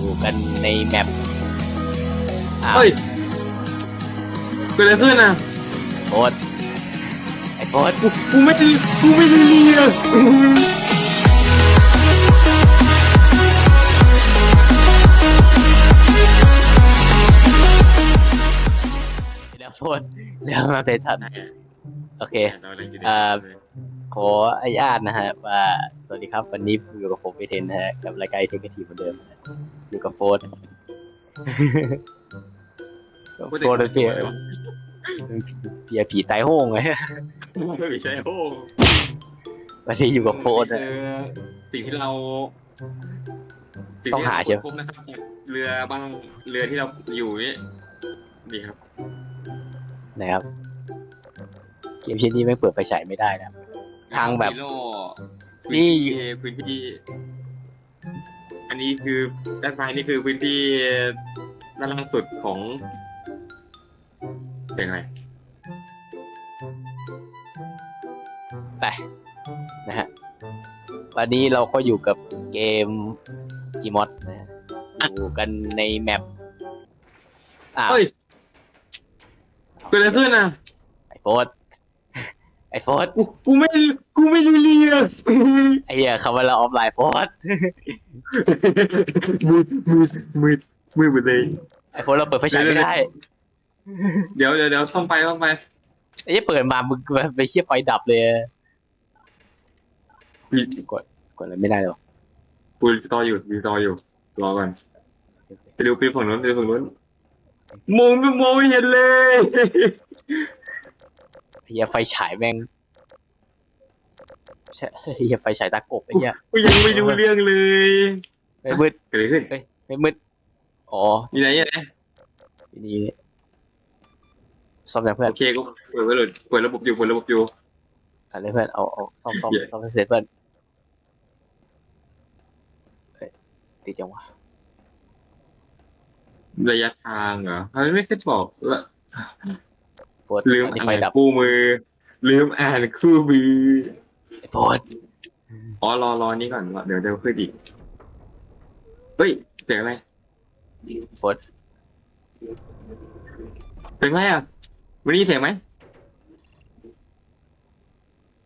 อยู่กันในแมปอ้าวเฮ้ยเกิดอะไรขึ้นอะโพสต์ไอ้โพสต์กูกูไม่ได้กูไม่ได้เรียนเดี๋ยวโพสต์เดี๋ยวมาเตะทันโอเค เอ่อ ขออนุญาตนะฮะว่าส วัสดีครับ วันนี้อยู่กับผมเอเทนนะฮะกับรายการเทคทีเหมือนเดิมนะฮะอยู่กับโฟร์โฟร์เพียเพียผีตายโห้งเลยไม่ใช่โอ้วันนี้อยู่กับโฟร์เอนะอสิ่งที่เราต้องหาใช่ไหมพบนะครับเรือบางเรือที่เราอยู่นี่ดีครับนะครับเกมชิ้นนี้ไม่งเปิดไฟฉายไม่ได้นะ ทางแบบ ฮีโร่นี่ พื้นที่พื้นที่ อันนี้คือด้านซ้ายนี่คือพื้นที่ด้านล่างสุดของเป็นไงไปนะฮะวันนี้เราก็อยู่กับเกม Gmod นะฮะอยู่กันในแมปอ้าวเฮ้ยเกิดอะไรขึ้นอะไอโฟร์ ไอโฟร์กูกูไม่กูไม่ได้เรียนไอเหี้ยคำว่าเราออฟไลน์โฟร์มืดมืดมืดมืดหมดเลย ไอโฟร์เราเปิดไฟฉายไม่ได้เดี๋ยวเดี๋ยวเดี๋ยวซ่อมไปซ่อมไปไอ้เหี้ยเปิดมามึงไปเชี่ยไฟดับเลยมีกดกดอะไรไม่ได้หรอกูรีสตอร์อยู่รีสตอร์อยู่รอก่อนไปดูไปฝั่งนู้นไปฝั่งนู้นมองไม่มองไม่เห็นเลยไอ้ เหี้ยไฟฉายแม่งใช่ไอ้เหี้ยไฟฉายตากบไอ้เหี้ยกูยังไม่รู้เรื่องเลยไม่มืดเกิดอะไรขึ้นไม่มืดอ๋อมีไหนเนี่ยนะทีนี้ซ่อมยังเพื่อนโอเคกูเปิดไว้เลยเปิดระบบอยู่เปิดระบบอยู่อะไรเพื่อนเอาเอาซ่อมซ่อมเหี้ยซ่อมให้เสร็จเพื่อนเฮ้ยติดยังวะระยะทางเหรอทำไมไม่เคยบอกละโฟร์ลืมอันนี้อ่าไฟนดับคู่มือ ลืมอ่านคู่มือไอ้โฟร์อ๋อรอรอนี้ก่อนเดี๋ยวเดี๋ยวขึ้นอีก เฮ้ยเสียงอะไรโฟร์เสียงอะไรอะวันนี้เสียงไหม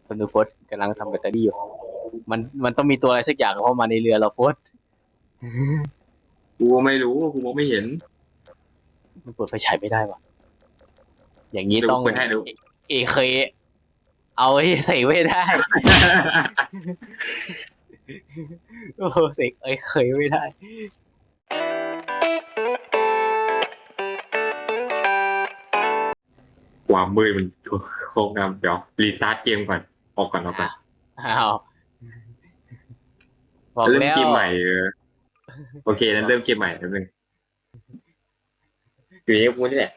คนดูโฟร์กำลังทำแบตเตอรี่อยู่ มันมันต้องมีตัวอะไรสักอย่างเพราะมาในเรือเราโฟร์กูไม่รู้กูมองไม่เห็น มันเปิดไฟฉายไม่ได้วะ อย่างนี้เดี๋ยวต้องเปิดให้ดู เอเคเอาไอ้ใส่ไม่ได้ โอ้โหเสกเอ้ยเคยไม่ได้ ความมืดมันโคงงามเดี๋ยวรีสตาร์ทเกมก่อนออกก่อนออกก่อนอ้าวบอกเริ่มแล้ว เกมใหม่เออโอเคนั้นเริ่มเกมใหม่แป๊บนึงอยู่ในพูดนี่แหละ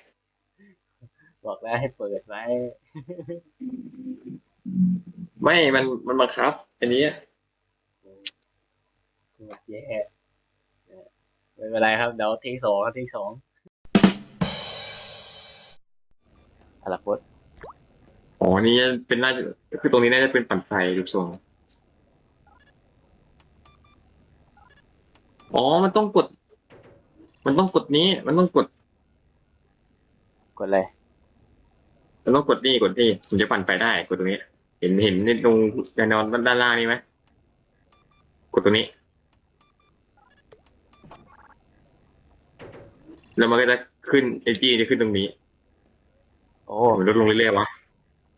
บอกแล้วให้เปิดไว้ ไม่มันมันบังคับ อันนี้แย่ไม่เป็นไรครับเดี๋ยวทีสองครับทีสองอะไรพุทธอ๋อนี่เป็นน่าจะคือตรงนี้น่าจะเป็นปั่นไฟรูปทรงอ๋อ มันต้องกด มันต้องกดนี้ มันต้องกด กดเลยมั นต้องกดนี่กดนี่ถึงจะปั่นไฟได้กดตรงนี้ เห็นเห็นในตรงยานอนด้านล่างนี่ไหมกดตรงนี้ แล้วมันก็จะขึ้นเอจีจะขึ้นตรงนี้โอ้ มันลดลงเรื่อยๆวะ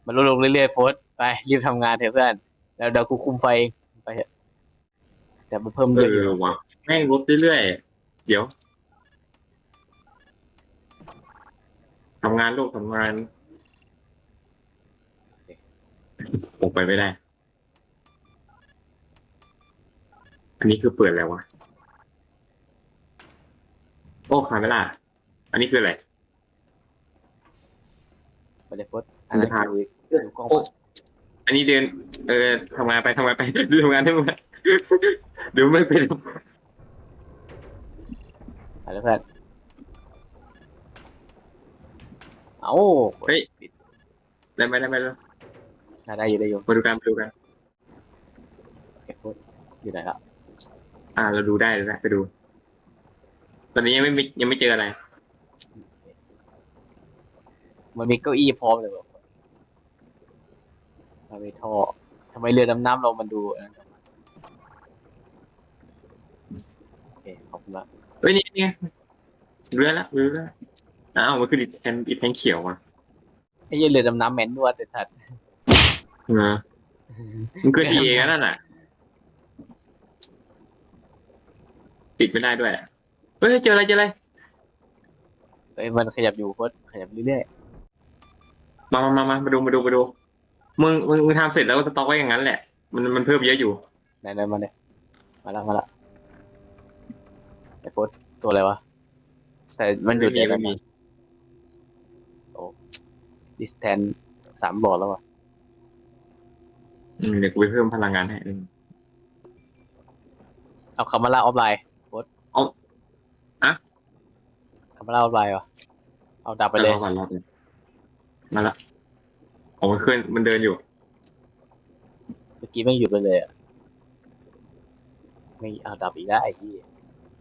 มันลดลงเรื่อยๆโฟร์ไปรีบทำงานเถอะเพื่อนแล้วเดี๋ยวกูคุมไฟเองไปเถอะแต่มันเพิ่มเอเลือดอยู่อวะแม่งลดเรื่อยๆเดี๋ยวทำงานลูกทำงานออก ไปไม่ได้ อันนี้คือเปิดแล้ววะ โอ้คาเมล่าอันนี้คืออะไรไปเลยโฟร์อันนั้นดูอีกดูกล้องโอ้อันนี้เดิน เออทำงานไปทำงานไปดูทำงานทำงานเดี๋ยวไม่เป็นไปเลยเพื่อนเอ้าเฮ้ยได้ไหมได้ไหม ได้ได้อยู่ได้อยู่มาดูกันมาดูกันโอเคโฟร์อยู่ไหนละอ่า เราดูได้เลยนะไปดู ตอนนี้ยังไม่มียังไม่เจออะไร มันมีเก้าอี้พร้อมเลยแบบมันมีท่อทำไมเรือดำน้ำเรามันดูอันนั้นกันวะโอเคขอบคุณมากเฮ้ยนี่นี่ไงเรือละเรือละอ้าวมันคืออีแทนอีแทนเขียวอะไอ้เหี้ยเรือดำน้ำแมนนวดแต่ถัด เออมันคือทีเองนั่นน่ะ ปิดไม่ได้ด้วย เฮ้ยเจออะไรเจออะไร เอ้ยมันขยับอยู่โคตรขยับเรื่อยมามามามามาดูมาดูมาดู มึงมึงมึงทำเสร็จแล้วก็สต็อกไว้อย่างนั้นแหละ มันมันเพิ่มเยอะอยู่ ๆไหนๆมาเลยมาละมาละไอ้โคตรตัวอะไรวะ แต่มันอยู่ในไม่มีโอ้ distance สามบอกแล้ววะ อืมเดี๋ยวกูไปเพิ่มพลังงานให้อืมเอาคามาร่าออฟไลน์โคตรเอาอะคามาร่าออฟไลน์วะเอาดับไปเลย รอก่อนรอก่อนมาละอ๋อมันเคลื่อนมันเดินอยู่ เมื่อกี้ไม่งหยุดไปเลยอะไม่เอาดับอีกแล้วไอ้ที่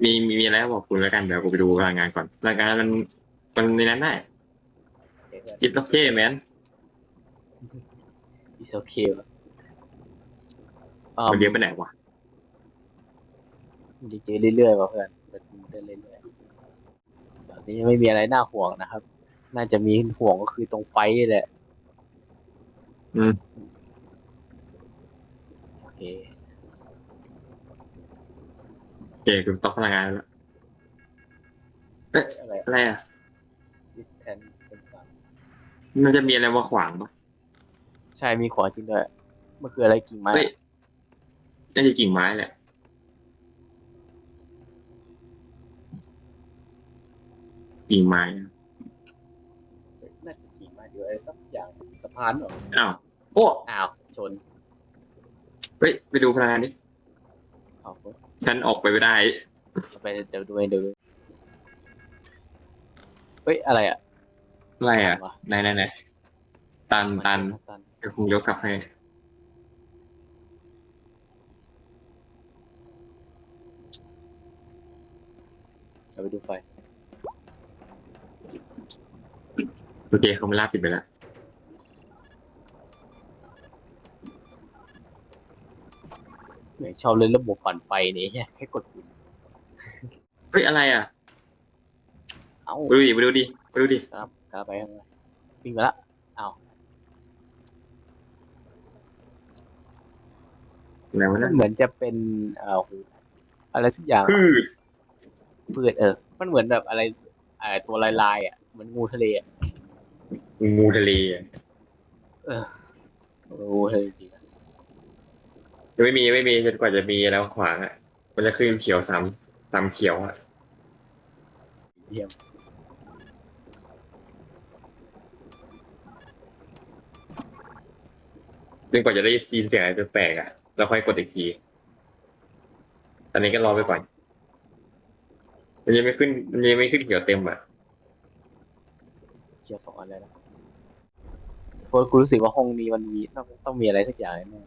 มีมีมีอะไรบอกคุณแล้วกันเดี๋ยวกูไปดูพลังงานก่อนพลังงานมันมันในนั้นได้ยิบล็อกเก้แมนอิสโอเควะอ่า มันเยอะไปไหนวะมันจะเจอเรื่อยๆว่ะเพื่อนเดินเดินเรื่อยๆตอนนี้ยังไม่มีอะไรน่าห่วงนะครับ น่าจะมีห่วงก็คือตรงไฟนี่แหละ อืมโอเคโอเคคือต้องพลังงานแล้วอะไรอะไรอะ distance เป็นสามมันจะมีอะไรมาขวางปะใช่มีขวาจริงด้วยมันคืออะไรกิ่งไม้เฮ้ย น่าจะกิ่งไม้แหละ กิ่งไม้อะน่าจะกิ่งไม้เดียวอะไรสักอย่างสะพานเหรออ้าวโอ้อ้าวชนเฮ้ยไปดูพลังงานดิเอาฉันออกไปไม่ได้ไปเดี๋ยวดูเดี๋ยวดูเฮ้ยอะไรอะอะไรอะไหนไหนไหนตันตันตันเดี๋ยวคงยกกลับให้ ยวไปดูไฟ โอเคเขาไม่ลาปิดไปแล้วเหมือนชอบเล่นระบบปั่นไฟนี่เหี้ยแค่กดปุ่มเฮ้ยอะไรอะเอ้าไปดูดิไปดูดิไปดูดิครับกล้าไปข้างในวิ่งมาละอะไรวะมัเนี่นยเหมือนจะเป็นเอ่ออะไรสักอย่างพืช พืชเออ มันเหมือนแบบอะไรเอ่อตัวลายลายๆอะเหมือนงูทะเลอะงูทะเลอะงูทะเลจริงอะยังไม่มียังไม่มีจนกว่าจะมีแล้วขวางอะ มันจะขึ้นเขียวสามสามเขียวอะเยี่ยมจนกว่าจะได้ยินเสียงอะไรแปลกๆอะแล้วค่อยกดอีกที ตอนนี้ก็รอไปก่อน มันยังไม่ขึ้นมันยังไม่ขึ้นเขียวเต็มอะเชียร์สองอันเลยนะเพราะกูรู้สึกว่าห้องนี้มันมีต้องต้องมีอะไรสักอย่างแน่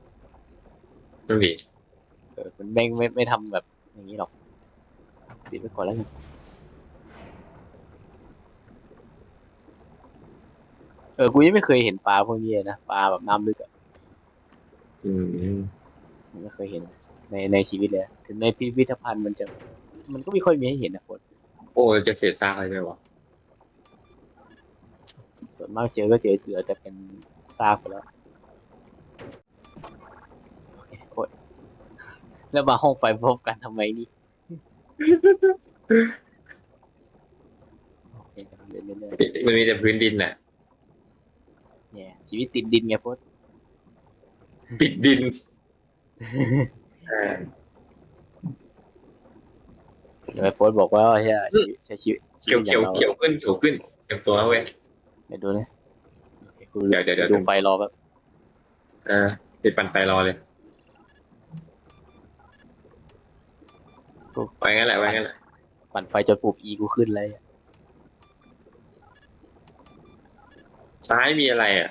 นั่นดิๆเออมันแม่งไม่ไม่ทำแบบอย่างนี้หรอกปิดไปก่อนแล้วกันเออ กูยังไม่เคยเห็นปลาพวกนี้เลยนะ ปลาแบบน้ำลึกอะอืมผมไม่เคยเห็นในในชีวิตเลย ถึงในพิพิธภัณฑ์มันจะ มันก็ไม่ค่อยมีให้เห็นนะคนโอ้จะเศษซากอะไรไปวะส่วนมากเจอก็เจอเหลือแต่เป็นซากไปแล้วโอเคโอ๊ยแล้วมาห้องไฟพบกันทำไมนี่โอเคกันเรื่อยมันมีแต่พื้นดินน่ะๆเนี่ยชีวิตติดดินไงโพสติดดิน เออ เดี๋ยวไอ้โพสบอกว่าใช่ใช้ใช้ชีวิตชีเขียววิตอเขียย่าวงเราเขียวขึ้นเขียวขึ้นเขียวตัวแล้วเว้ย เดี๋ยวดูนะโอเคกูเดี๋ยวเดี๋ยวเดี๋ยว ดูไฟรอแบบเออติดปั่นไฟรอเลยไว้งั้นแหละไว้งั้นแหละปั่นไฟจนปุบอีกูขึ้นเลยซ้ายมีอะไรอะ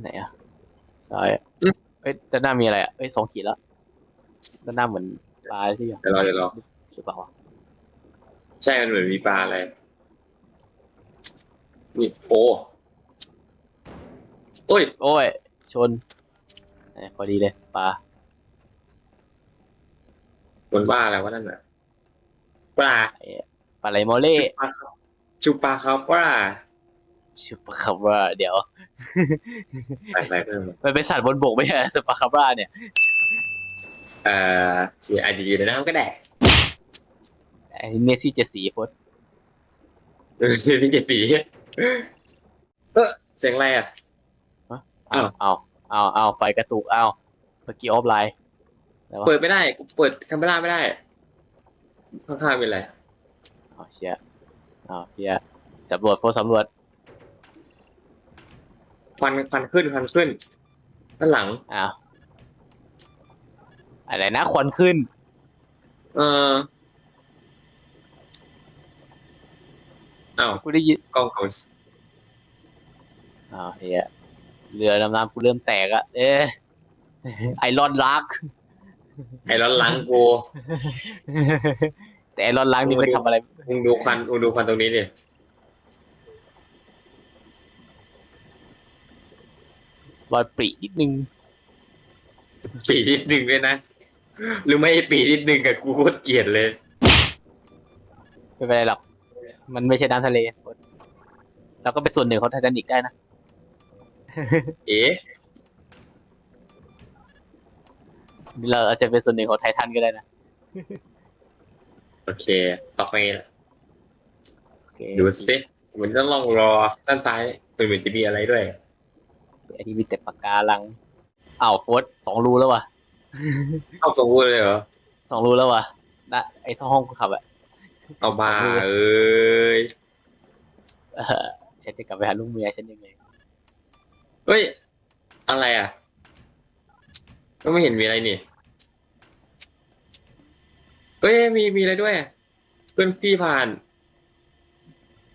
ไหนอะซ้ายอะอืม เอ้ยด้านหน้ามีอะไรอะเอ้ยสองขีดแล้วด้านหน้าเหมือน ปลาที่อย่างเดี๋ยวรอเดี๋ยวรอรือเปล่าวะใช่มันเหมือนมีปลาอะไรนี่โอ้โอ้ยโอ้ย ชนเอ้ยพอดีเลยปลามันว่าอะไรวะนั่นน่ะปลาปลาไหลโมเล่จูปลาครับจูปลาครับว่าชื่อปลาคาบราเดี๋ยวใส่ใส่เพิ่มมันเป็นสัตว์บนบกไม่ใช่เหรอสปาคาบราเนี่ยเอ่ออาจจะอยู่ในน้ำก็ได้ไอ้เนซี่เจะสีโพสเออชื่อที่เจ็ดสีเออเสียงอะไรอะ เอาเอาเอาเอาไฟกระตุกเอาเมื่อกี้ออฟไลน์แล้ววะเปิดไม่ได้กูเปิดคาเมราไม่ได้ข้างๆเป็นอะไรเอาเชียเอาเชียสำรวจโฟสำรวจควันควันขึ้นควันขึ้นด้านหลังอ้าว อะไรนะควันขึ้น เอออ้าวกูได้ยินกล้องเขาอ้าวเฮียเรือดำน้ำกูเริ่มแตกอะเอ๊ะไอรอนลักไอ้ร้อนหลังกูแต่ไอรอนลักนี่ไม่ทำอะไรมึงดูควันมึงดูควันตรงนี้ดิรอยปรีนิดนึงปีนิดหนึ่งเลยนะ หรือไม่ปีนิดหนึ่งกับกูโคตรเกลียดเลย ไม่เป็นไรหรอก มันไม่ใช่น้ำทะเลเราก็เป็นส่วนหนึ่งของไททานิกได้นะ เอ๊ะเราอาจจะเป็นส่วนหนึ่งของไททันก็ได้นะ โอเคต่อไปโอเคดูซิเหมือนต้องลองรอด้านซ้ายมันเหมือนจะมีอะไรด้วยอันนี้มีแต่ปากการังอ้าวโฟสสองรูแล้ววะ เอาสมบูรณ์เลยเหรอสองรูแล้ววะนะไอ้ท่อห้องกูขับอะเอาบาเอ้ยเออฉันจะกลับไปหาลูกเมียฉันยังไงเฮ้ย อะไรอะ ก็ไม่เห็นมีอะไรนี่เฮ้ยมีมีอะไรด้วยเพื่อนพี่ผ่าน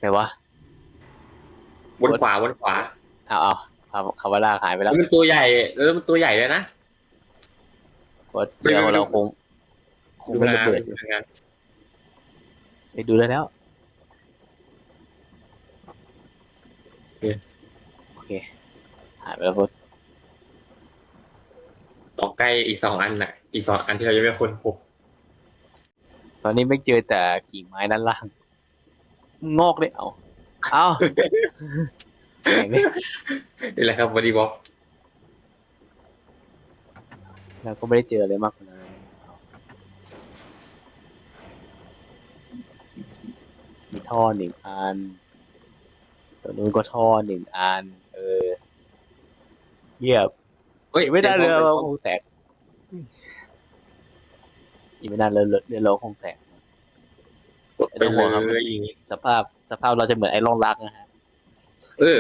แต่ว่าบนขวาบนขวาเอาเอาคำคำว่าลากหายไปแล้วแล้วมันตัวใหญ่แล้วมันตัวใหญ่เลยนะ โฟสเดี๋ยวไม่ไม่เราคงคงไม่ระเบิดดูงานไปดูได้แล้วโอเคหายไปแล้วโฟสต่อใกล้อีกสองอันน่ะ อีกสองอันที่เรายังไม่คนพบตอนนี้ไม่เจอแต่กิ่งไม้ด้านล่าง งอกเลยเอาเอาแหม่งเลยนี่แหละครับบอดี้บ็อก เราก็ไม่ได้เจออะไรมากกว่านั้นมีท่อหนึ่งอัน ตัวนู้นก็ท่อหนึ่งอัน เออเยียบเฮ้ย ไม่ได้เรือต็เรามคงแตก อีกไม่นานเรือเรือเรือเราคงแตกไปเลยสภาพสภาพเราจะเหมือนไอ้ล่องรักนะฮะ เออ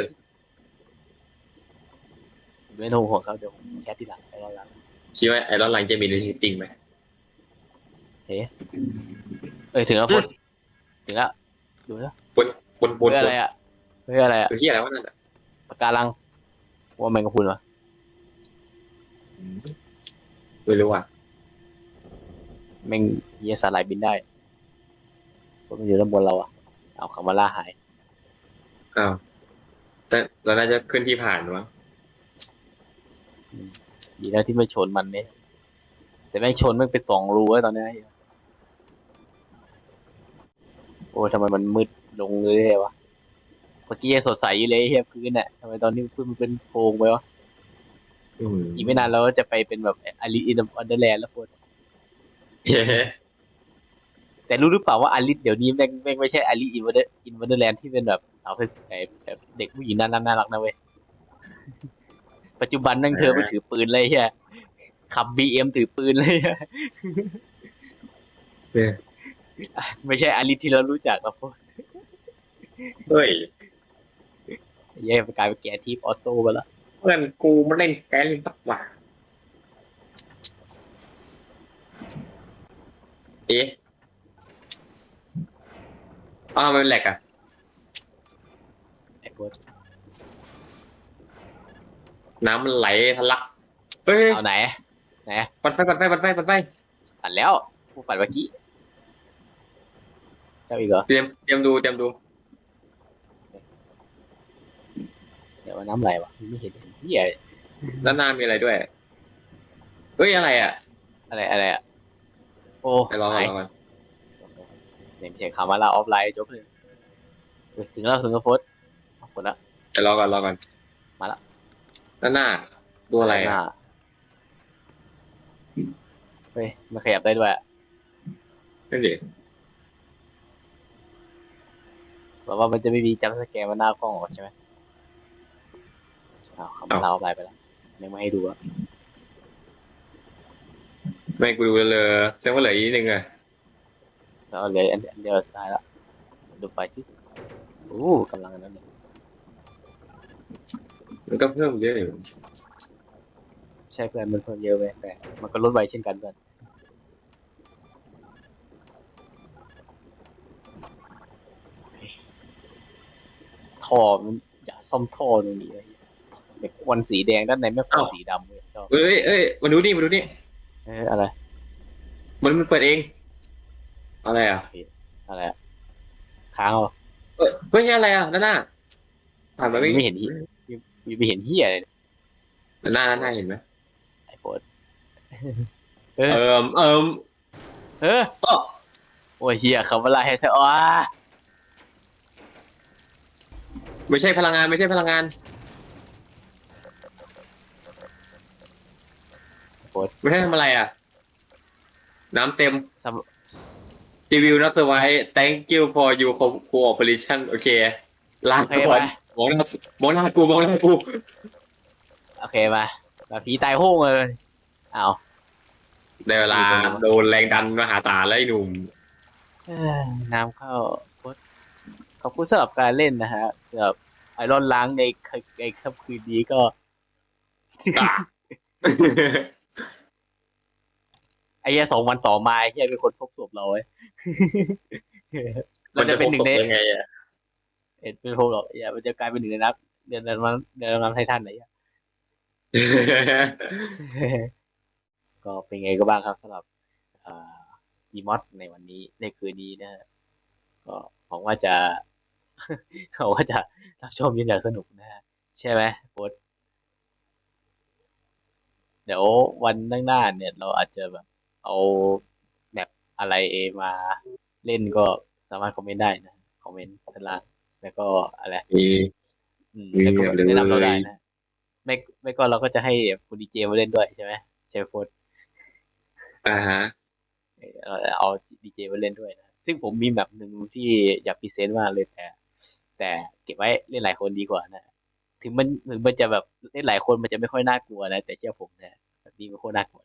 ไม่ต้องห่วงเขาเดี๋ยวผมแค่ที่หลังไอ้ล่องรัก คิดว่าไอรอนไลน์จะมีในจริงไหมเอ้ยถึงแล้วพดถึงแล้วดูแล้วบนบนบนเฮ้ยส่อะวนไรอะเฮ้ยอะไรอะคือที่อะไรวะนั่นอะปากการังว่าแมงกะพรุนวะไม่รู้อะแมงเยียสาหร่ายบินได้พวกมันอยู่ด้านบนเราอะ เอาคำว่าล่าหายอ้าวแต่เราน่าจะขึ้นที่ผ่านมั้ง ดีแล้วที่ไม่ชนมันเนี่ยแต่แม่งชนแม่งเป็นสองรูไว้ตอนนี้ไอ้เหี้ยโอ้ทำไมมันมืดลงเลยวะเมื่อกี้ยังสดใสอยู่เลยไอ้เฮียพื้นอะทำไมตอนนี้พื้นมันเป็นโพรงไปวะอืมอีกไม่นานเราก็จะไปเป็นแบบอลิอินอันเดอร์แลนด์แล้วพวกเฮ้แต่รู้หรือเปล่าว่าอลิสเดี๋ยวนี้แม่งแม่งไม่ใช่อลิอินวันเดอร์อินวันเดอร์แลนด์ที่เป็นแบบสาวไอ้แบบเด็กผู้หญิงน่ารักน่ารักนะเว้ย ปัจจุบันนั่งเธอไม่ถือปืนเลยเฮียขับบีเอ็มถือปืนเลยเหี้ยเนี่ยไม่ใช่อลิสที่เรารู้จักหรอกพวกเฮ้ยแย่ไปกลายเป็นแกทีฟออโต้ไปแล้วเพื่อนกูมาเล่นแกลินสักว่าเอ๊ะอ้าวมันแหลกอะไอ้พวก น้ำมันไหลทะลัก เฮ้ยเอาไหน ไหนปัดไฟปัดไฟปัดไฟปัดไฟปัดแล้วผู้ปัดเมื่อกี้เจ้าอีกเหรอ เตรียมเตรียมดูเตรียมดู เดี๋ยวว่าน้ำไหลวะไม่เห็นเหี้ยด้านหน้ามีอะไรด้วย เฮ้ยอะไรอะ อะไรอะไรอะ โอ้ไปลองก่อหานยลองก่อนเนี่ยไม่ใช่คำว่าลาออฟไลน์จบเลยเฮ้ยถึงแล้วถึงแล้วโพสต์ขอบคุณละไปรอก่อนรอก่อนมาละ ด้านหน้าดูอะไรหอะน้าเฮ้ยมันขยับได้ด้วยอะนั่นดิแบบว่ามันจะไม่มีจัมป์สแกนมาหน้ากล้องหรอกใช่ไหมอ้าวคำว่าลาออฟไลน์ไปแล้วยังไม่ให้ดูอะไม่กูดูเลยแสดงว่าเหลืออีกนิดนึงอะแล้วเหลยอันอันเดียวสุดท้ายละดูไปสิโอ้กำลังอันนั้นเลย มันก็เพิ่มเยอะอยู่ใช่เพื่อนมันเพิ่มเยอะไปแต่มันก็ลดไวเช่นกันเพื่อนท่อมันอย่าซ่อมท่อตรงนี้เลยแบบควันสีแดงด้านในไม่ควันสีดำเลยชอบเอ้ยเอ้ยมาดูนี่มาดูนี่เอออะไรมันมันเปิดเอง อะไรอะอะไรอะค้างเหรอเอ้ยเฮ้ยอะไรอะด้านหน้าผ่านมาไม่ไม่เห็นที่ ไม่เห็นที่อะไรเลยด้านหน้าด้านหน้าเห็นไหมไอ้โปรดเออ เอิมเอิมเอออ้อโอ้ยเฮียคำว่าลาเฮซอ้าไม่ใช่พลังงานไม่ใช่พลังงานโปรดไม่ใช่ทำอะไรอะ น้ำเต็มซัมรีวิวนับสไว้ thank you for your cooperation โอเคลาโอเคก่ไปอน มองหน้ามองหน้ากูมองหน้ากูโอเคมามาผีตายโห้งเลยเอาได้เวลาโดนแรงดันมหาศาลแล้วไอ้หนุ่มเอ้ยน้ำเข้าโพสขอบคุณสำหรับการเล่นนะฮะสำหรับไอรอนล้างในคในค่ำคืนนี้ก็ไอ้เหี้ยสองวันต่อมาไอ้เฮียเป็นคนพบศพเราเว้ย เราจะเป็นหนึ่งใน มัจะพบศพยังไงอะ เอ็ดเป็นพบหรอกไอ้เหี้ยมันจะกลายเป็นหนึ่งในนักเดือนนั้นมันเดือนนั้นไททันไหนอะ ก็เป็นไงก็บ้างครับสำหรับกีมอดในวันนี้ในคืนนี้นะฮะก็หวังว่าจะหวังว่าจะรับชมกันอย่างสนุกนะฮะใช่ไหมโค้ดเดี๋ยววันข้างหน้าเนี่ย เราอาจจะแบบ เอาแบบอะไรมาเล่นก็สามารถคอมเมนต์ได้นะ คอมเมนต์ด้านล่าง แล้วก็อะไรมี อืมมีแล้วก็เลย แนะนำเราได้นะ ไม่ไม่ก็เราก็จะให้คุณดีเจมาเล่นด้วยใช่ไหมเชฟโฟร์ดอ่าฮะเอ่อเอาดีเจมาเล่นด้วยนะ ซึ่งผมมีแบบหนึ่งที่อยากพรีเซนต์มากเลยแต่ แต่เก็บไว้เล่นหลายคนดีกว่านะ ถึงมันถึงมันจะแบบเล่นหลายคนมันจะไม่ค่อยน่ากลัวนะ แต่เชื่อผมนะแบบนี้มันโคตรน่ากลัว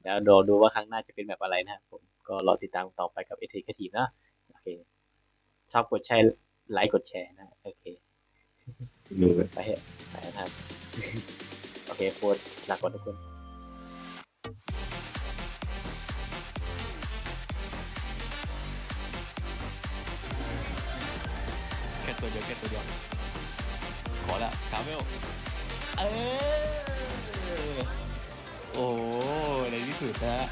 เดี๋ยวรอดูว่าครั้งหน้าจะเป็นแบบอะไรนะครับผมก็รอติดตามต่อไปกับเอทีกทีนะโอเค ชอบกดแชร์ไลค์กดแชร์นะโอเคดูไปเถอะไปนะครับ โอเคโฟนลาก่อนทุกคนแค่ตัวเดียวแค่ตัวเดียวขอละคาเมลเออโอ้โหในที่สุดนะฮะ